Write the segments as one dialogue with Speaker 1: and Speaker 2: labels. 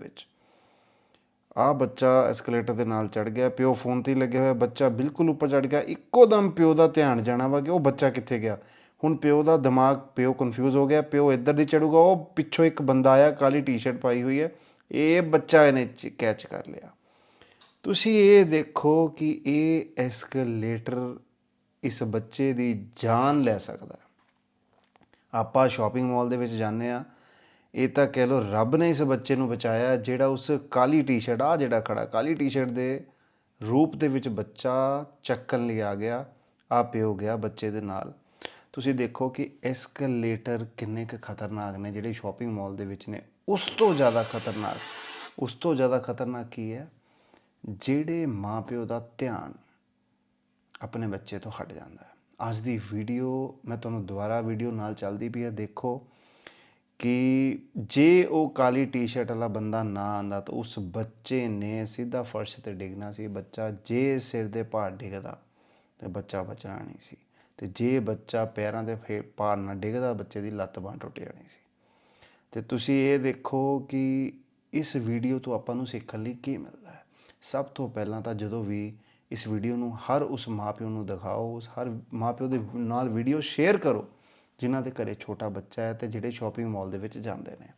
Speaker 1: ਵਿੱਚ। ਆ ਬੱਚਾ ਐਸਕੇਲੇਟਰ ਦੇ ਨਾਲ ਚੜ ਗਿਆ, ਪਿਓ ਫੋਨ ਤੇ ਲੱਗਿਆ ਹੋਇਆ, ਬੱਚਾ ਬਿਲਕੁਲ ਉੱਪਰ ਚੜ ਗਿਆ, ਇੱਕੋ ਦਮ ਪਿਓ ਦਾ ਧਿਆਨ ਜਾਣਾ ਵਾ ਕਿ ਉਹ ਬੱਚਾ ਕਿੱਥੇ ਗਿਆ। ਹੁਣ ਪਿਓ ਦਾ ਦਿਮਾਗ, ਪਿਓ ਕਨਫਿਊਜ਼ ਹੋ ਗਿਆ, ਪਿਓ ਇੱਧਰ ਦੀ ਚੜੂਗਾ ਉਹ ਪਿੱਛੋਂ ਇੱਕ ਬੰਦਾ ਆਇਆ, ਕਾਲੀ ਟੀ-ਸ਼ਰਟ ਪਾਈ ਹੋਈ ਹੈ, ਇਹ ਬੱਚਾ ਇਹਨੇ ਕੈਚ ਕਰ ਲਿਆ। ਤੁਸੀਂ ਇਹ ਦੇਖੋ ਕਿ ਇਹ ਐਸਕੇਲੇਟਰ ਇਸ ਬੱਚੇ ਦੀ ਜਾਨ ਲੈ ਸਕਦਾ ਆਪਾਂ ਸ਼ਾਪਿੰਗ ਮਾਲ ਦੇ ਵਿੱਚ ਜਾਂਦੇ ਆ ਇਹ ਤਾਂ ਕਹਿ ਲੋ ਰੱਬ ਨੇ ਇਸ ਬੱਚੇ ਨੂੰ ਬਚਾਇਆ, ਜਿਹੜਾ ਉਸ ਕਾਲੀ ਟੀ-ਸ਼ਰਟ ਆ ਜਿਹੜਾ ਖੜਾ, ਕਾਲੀ ਟੀ-ਸ਼ਰਟ ਦੇ ਰੂਪ ਦੇ ਵਿੱਚ ਬੱਚਾ ਚੱਕਣ ਲਈ ਆ ਗਿਆ ਆ ਪਿਓ ਗਿਆ ਬੱਚੇ ਦੇ ਨਾਲ। ਤੁਸੀਂ ਦੇਖੋ ਕਿ ਐਸਕੇਲੇਟਰ ਕਿੰਨੇ ਕੁ ਖਤਰਨਾਕ ਨੇ ਜਿਹੜੇ ਸ਼ਾਪਿੰਗ ਮਾਲ ਦੇ ਵਿੱਚ ਨੇ। ਉਸ ਤੋਂ ਜ਼ਿਆਦਾ ਖਤਰਨਾਕ, ਉਸ ਤੋਂ ਜ਼ਿਆਦਾ ਖਤਰਨਾਕ ਕੀ ਹੈ? ਜਿਹੜੇ ਮਾਪਿਓ ਦਾ ਧਿਆਨ ਆਪਣੇ ਬੱਚੇ ਤੋਂ ਹਟ ਜਾਂਦਾ ਹੈ। ਅੱਜ ਦੀ ਵੀਡੀਓ ਮੈਂ ਤੁਹਾਨੂੰ ਦੁਬਾਰਾ ਵੀਡੀਓ ਨਾਲ ਚੱਲਦੀ ਪਈ ਹੈ, ਦੇਖੋ ਕਿ ਜੇ ਉਹ ਕਾਲੀ ਟੀ-ਸ਼ਰਟ ਵਾਲਾ ਬੰਦਾ ਨਾ ਆਂਦਾ ਤਾਂ ਉਸ ਬੱਚੇ ਨੇ ਸਿੱਧਾ ਫਰਸ਼ ਤੇ ਡਿੱਗਣਾ ਸੀ ਬੱਚਾ ਜੇ ਸਿਰ ਦੇ ਭਾਰ ਡਿੱਗਦਾ ਤੇ ਬੱਚਾ ਬਚਣਾ ਨਹੀਂ ਸੀ ਤੇ ਜੇ ਬੱਚਾ ਪੈਰਾਂ ਦੇ ਫੇ- ਭਾਰ ਨਾਲ ਡਿੱਗਦਾ ਬੱਚੇ ਦੀ ਲੱਤ ਬਾਂਹ ਟੁੱਟ ਜਾਣੀ ਸੀ। ਤੇ ਤੁਸੀਂ ਇਹ ਦੇਖੋ ਕਿ ਇਸ ਵੀਡੀਓ ਤੋਂ ਆਪਾਂ ਨੂੰ ਸਿੱਖਣ ਲਈ ਕੀ ਮਿਲਦਾ ਹੈ। ਸਭ ਤੋਂ ਪਹਿਲਾਂ ਤਾਂ ਜਦੋਂ ਵੀ ਇਸ ਵੀਡੀਓ ਨੂੰ ਹਰ ਉਸ ਮਾਪਿਓ ਨੂੰ ਦਿਖਾਓ, ਉਸ ਹਰ ਮਾਪਿਓ ਦੇ ਨਾਲ ਵੀਡੀਓ ਸ਼ੇਅਰ ਕਰੋ ਜਿਨ੍ਹਾਂ ਦੇ ਘਰੇ ਛੋਟਾ ਬੱਚਾ ਹੈ ਤੇ ਜਿਹੜੇ ਸ਼ਾਪਿੰਗ ਮਾਲ ਦੇ ਵਿੱਚ ਜਾਂਦੇ ਨੇ।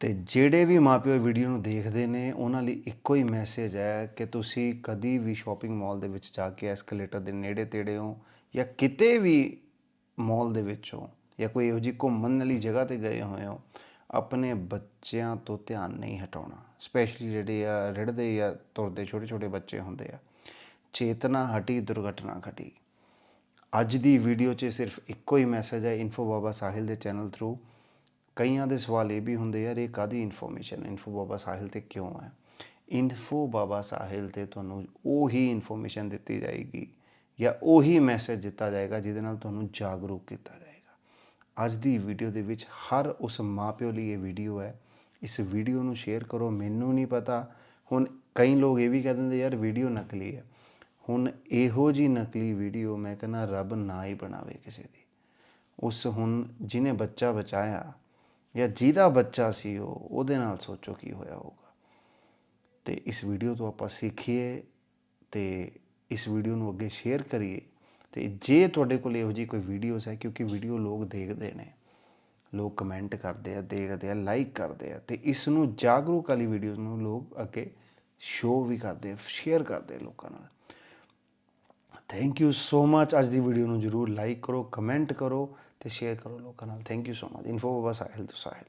Speaker 1: ਤੇ ਜਿਹੜੇ ਵੀ ਮਾਪਿਓ ਵੀਡੀਓ ਨੂੰ ਦੇਖਦੇ ਨੇ, ਉਹਨਾਂ ਲਈ ਇੱਕੋ ਹੀ ਮੈਸੇਜ ਹੈ ਕਿ ਤੁਸੀਂ ਕਦੀ ਵੀ ਸ਼ਾਪਿੰਗ ਮਾਲ ਦੇ ਵਿੱਚ ਜਾ ਕੇ ਐਸਕੇਲੇਟਰ ਦੇ ਨੇੜੇ ਤੇੜੇ ਹੋ ਜਾਂ ਕਿਤੇ ਵੀ ਮਾਲ ਦੇ ਵਿੱਚ ਹੋ ਜਾਂ ਕੋਈ ਇਹੋ ਜਿਹੀ ਘੁੰਮਣ ਵਾਲੀ ਜਗ੍ਹਾ ਤੇ ਗਏ ਹੋਏ ਹੋ, ਆਪਣੇ ਬੱਚਿਆਂ ਤੋਂ ਧਿਆਨ ਨਹੀਂ ਹਟਾਉਣਾ। ਸਪੈਸ਼ਲੀ ਜਿਹੜੇ ਆ, ਰਿੜਦੇ ਜਾਂ ਤੁਰਦੇ ਛੋਟੇ ਛੋਟੇ ਬੱਚੇ ਹੁੰਦੇ ਆ। ਚੇਤਨਾ ਹਟੀ, ਦੁਰਘਟਨਾ ਘਟੀ। ਅੱਜ ਦੀ ਵੀਡੀਓ 'ਚ ਸਿਰਫ ਇੱਕੋ ਹੀ ਮੈਸੇਜ ਹੈ ਇਨਫੋ ਬਾਬਾ ਸਾਹਿਲ ਦੇ ਚੈਨਲ ਥਰੂ ਕਈਆਂ ਦੇ ਸਵਾਲ ਇਹ ਵੀ ਹੁੰਦੇ ਯਾਰ, ਇਹ ਕਾਦੀ ਇਨਫੋਰਮੇਸ਼ਨ ਇਨਫੋ ਬਾਬਾ ਸਾਹਿਲ ਤੇ ਕਿਉਂ ਹੈ? ਇਨਫੋ ਬਾਬਾ ਸਾਹਿਲ ਤੇ ਤੁਹਾਨੂੰ ਉਹੀ ਇਨਫੋਰਮੇਸ਼ਨ ਦਿੱਤੀ ਜਾਏਗੀ ਜਾਂ ਉਹੀ ਮੈਸੇਜ ਦਿੱਤਾ ਜਾਏਗਾ ਜਿਹਦੇ ਨਾਲ ਤੁਹਾਨੂੰ ਜਾਗਰੂਕ ਕੀਤਾ ਜਾਏਗਾ। ਅੱਜ ਦੀ ਵੀਡੀਓ ਦੇ ਵਿੱਚ ਹਰ ਉਸ ਮਾਪਿਓ ਲਈ ਇਹ ਵੀਡੀਓ ਹੈ। ਇਸ ਵੀਡੀਓ ਨੂੰ ਸ਼ੇਅਰ ਕਰੋ, ਮੈਨੂੰ ਨਹੀਂ ਪਤਾ। ਹੁਣ ਕਈ ਲੋਕ ਇਹ ਵੀ ਕਹਿ ਦਿੰਦੇ, ਯਾਰ, ਵੀਡੀਓ ਨਕਲੀ ਹੈ। ਹੁਣ ਇਹੋ ਜੀ ਨਕਲੀ ਵੀਡੀਓ ਮੈਂ ਕਹਿੰਦਾ ਰੱਬ ਨਾ ਹੀ ਬਣਾਵੇ ਕਿਸੇ ਦੀ। ਉਸ ਹੁਣ ਜਿਹਨੇ ਬੱਚਾ ਬਚਾਇਆ ਜਾਂ ਜਿਹਦਾ ਬੱਚਾ ਸੀ ਉਹ, ਉਹਦੇ ਨਾਲ ਸੋਚੋ ਕੀ ਹੋਇਆ ਹੋਊਗਾ। ਤੇ ਇਸ ਵੀਡੀਓ ਤੋਂ ਆਪਾਂ ਸਿੱਖੀਏ ਤੇ ਇਸ ਵੀਡੀਓ ਨੂੰ ਅੱਗੇ ਸ਼ੇਅਰ ਕਰੀਏ ਤੇ ਜੇ ਤੁਹਾਡੇ ਕੋਲ ਇਹੋ ਜਿਹੀ ਕੋਈ ਵੀਡੀਓਜ਼ ਹੈ, ਕਿਉਂਕਿ ਵੀਡੀਓ ਲੋਕ ਦੇਖਦੇ ਨੇ, ਲੋਕ ਕਮੈਂਟ ਕਰਦੇ ਆ, ਦੇਖਦੇ ਆ ਲਾਈਕ ਕਰਦੇ ਆ, ਤੇ ਇਸ ਨੂੰ ਜਾਗਰੂਕ ਵਾਲੀ ਵੀਡੀਓਜ਼ ਨੂੰ ਲੋਕ ਅੱਗੇ ਸ਼ੋਅ ਵੀ ਕਰਦੇ ਆ ਸ਼ੇਅਰ ਕਰਦੇ ਆ ਲੋਕਾਂ ਨਾਲ। ਥੈਂਕ ਯੂ ਸੋ ਮੱਚ ਅੱਜ ਦੀ ਵੀਡੀਓ ਨੂੰ ਜਰੂਰ ਲਾਈਕ ਕਰੋ ਕਮੈਂਟ ਕਰੋ ਤੇ ਸ਼ੇਅਰ ਕਰੋ ਲੋਕਾਂ ਨਾਲ। Thank you so much info Baba Sahil ਤੋਂ ਸਾਹਿਲ।